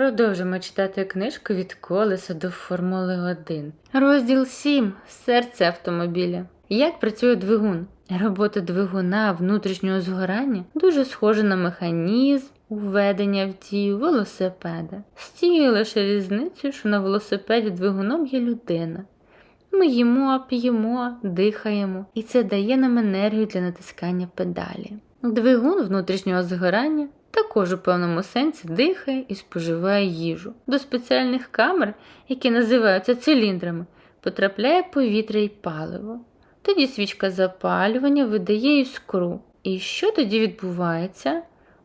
Продовжимо читати книжку від колеса до Формули 1. Розділ 7. Серце автомобіля. Як працює двигун? Робота двигуна внутрішнього згорання дуже схожа на механізм уведення в дію велосипеда. З тією лише різницею, що на велосипеді двигуном є людина. Ми їмо, п'ємо, дихаємо, і це дає нам енергію для натискання педалі. Двигун внутрішнього згорання також у певному сенсі дихає і споживає їжу. До спеціальних камер, які називаються циліндрами, потрапляє повітря і паливо. Тоді свічка запалювання видає іскру. І що тоді відбувається?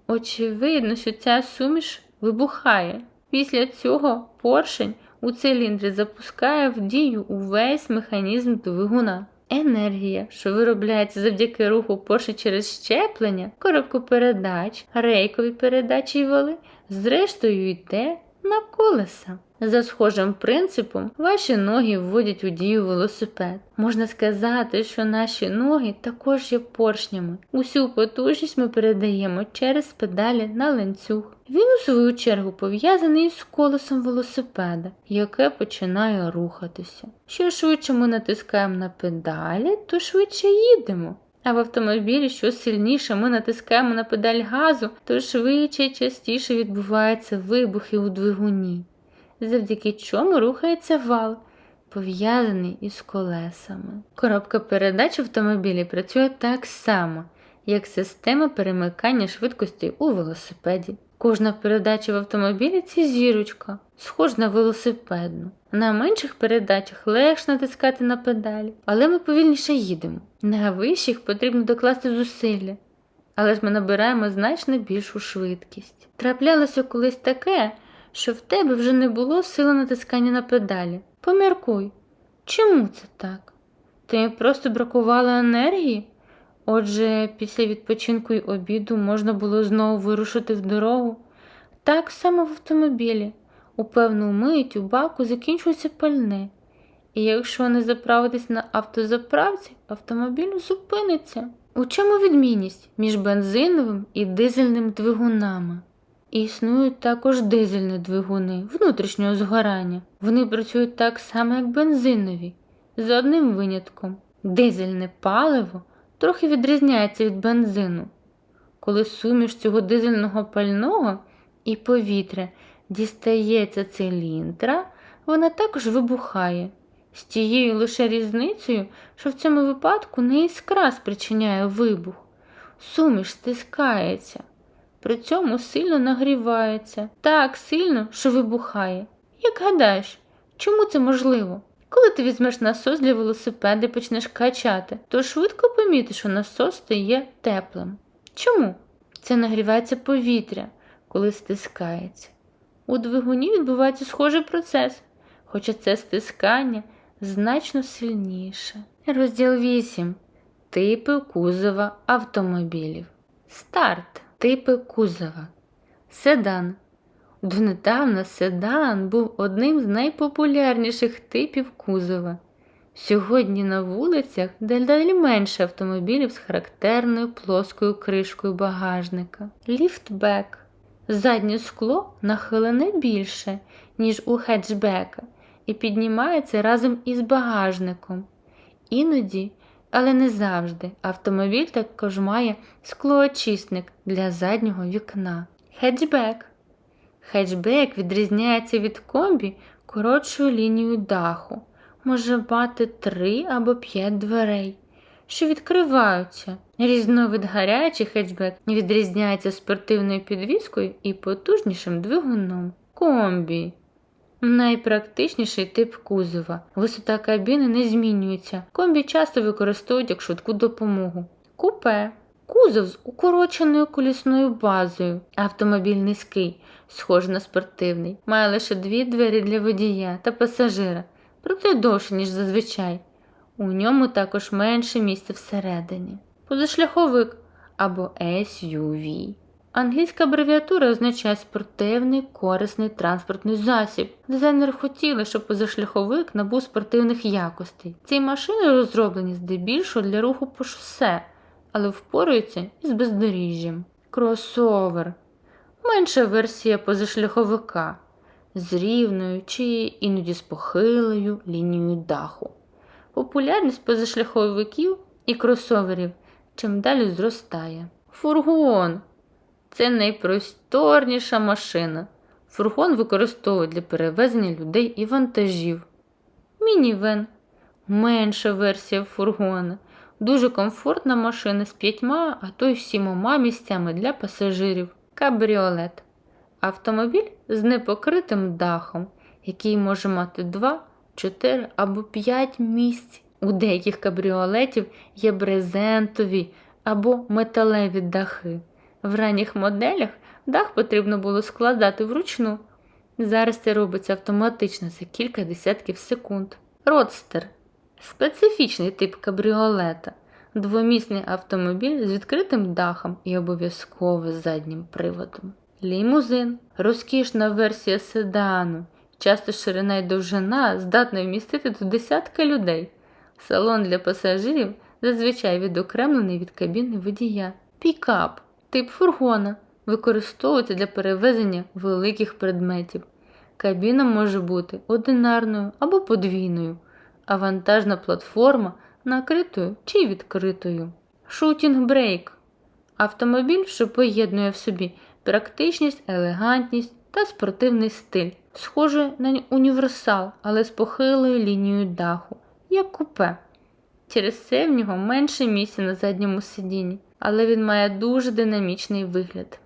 Очевидно, що ця суміш вибухає. Після цього поршень у циліндрі запускає в дію увесь механізм двигуна. Енергія, що виробляється завдяки руху Порше через щеплення, коробку передач, рейкові передачі й вали, зрештою йде на колеса. За схожим принципом, ваші ноги вводять у дію велосипед. Можна сказати, що наші ноги також є поршнями. Усю потужність ми передаємо через педалі на ланцюг. Він, у свою чергу, пов'язаний з колесом велосипеда, яке починає рухатися. Що швидше ми натискаємо на педалі, то швидше їдемо. А в автомобілі, що сильніше ми натискаємо на педаль газу, то швидше і частіше відбуваються вибухи у двигуні, завдяки чому рухається вал, пов'язаний із колесами. Коробка передач в автомобілі працює так само, як система перемикання швидкості у велосипеді. Кожна передача в автомобілі це зірочка, схож на велосипедну. На менших передачах легше натискати на педалі, але ми повільніше їдемо. На вищих потрібно докласти зусилля, але ж ми набираємо значно більшу швидкість. Траплялося колись таке, що в тебе вже не було сили натискання на педалі. Поміркуй, чому це так? Тобі просто бракувало енергії? Отже, після відпочинку й обіду можна було знову вирушити в дорогу. Так само в автомобілі. У певну мить у баку закінчується пальне. І якщо не заправитись на автозаправці, автомобіль зупиниться. У чому відмінність між бензиновим і дизельним двигунами? Існують також дизельні двигуни внутрішнього згорання. Вони працюють так само, як бензинові, за одним винятком. Дизельне паливо трохи відрізняється від бензину. Коли суміш цього дизельного пального і повітря дістається циліндра, вона також вибухає. З тією лише різницею, що в цьому випадку не іскра спричиняє вибух. Суміш стискається, при цьому сильно нагрівається, так сильно, що вибухає. Як гадаєш, чому це можливо? Коли ти візьмеш насос для велосипеда і почнеш качати, то швидко помітиш, що насос стає теплим. Чому? Це нагрівається повітря, коли стискається. У двигуні відбувається схожий процес, хоча це стискання значно сильніше. Розділ 8. Типи кузова автомобілів. Старт. Типи кузова. Седан. Донедавна седан був одним з найпопулярніших типів кузова. Сьогодні на вулицях дедалі менше автомобілів з характерною плоскою кришкою багажника. Ліфтбек. Заднє скло нахилене більше, ніж у хетчбека, і піднімається разом із багажником. Іноді, але не завжди, автомобіль також має склоочисник для заднього вікна. Хетчбек. Хетчбек відрізняється від комбі коротшою лінією даху, може мати три або п'ять дверей, що відкриваються. Різновид гарячий хетчбек відрізняється спортивною підвіскою і потужнішим двигуном. Комбі. Найпрактичніший тип кузова. Висота кабіни не змінюється. Комбі часто використовують як швидку допомогу. Купе. Кузов з укороченою колісною базою. Автомобіль низький, схожий на спортивний. Має лише дві двері для водія та пасажира, проте довше, ніж зазвичай. У ньому також менше місця всередині. Позашляховик або SUV. Англійська абревіатура означає спортивний корисний транспортний засіб. Дизайнери хотіли, щоб позашляховик набув спортивних якостей. Ці машини розроблені здебільшого для руху по шосе, але впораються із бездоріжжям. Кросовер менша версія позашляховика. з рівною чи іноді з похилою лінією даху. Популярність позашляховиків і кросоверів чим далі зростає. Фургон це найпросторніша машина. Фургон використовують для перевезення людей і вантажів. Мінівен менша версія фургона. Дуже комфортна машина з п'ятьма, а то й сімома місцями для пасажирів. Кабріолет. Автомобіль з непокритим дахом, який може мати 2, 4 або 5 місць. У деяких кабріолетів є брезентові або металеві дахи. В ранніх моделях дах потрібно було складати вручну. Зараз це робиться автоматично за кілька десятків секунд. Родстер специфічний тип кабріолета, двомісний автомобіль з відкритим дахом і обов'язково заднім приводом. Лімузин розкішна версія седану, часто ширина й довжина здатна вмістити до десятка людей. Салон для пасажирів зазвичай відокремлений від кабіни водія. Пікап тип фургона використовується для перевезення великих предметів. Кабіна може бути одинарною або подвійною, а вантажна платформа накритою чи відкритою. Шутінг брейк автомобіль, що поєднує в собі практичність, елегантність та спортивний стиль, схожий на універсал, але з похилою лінією даху, як купе. Через це в нього менше місця на задньому сидінні, але він має дуже динамічний вигляд.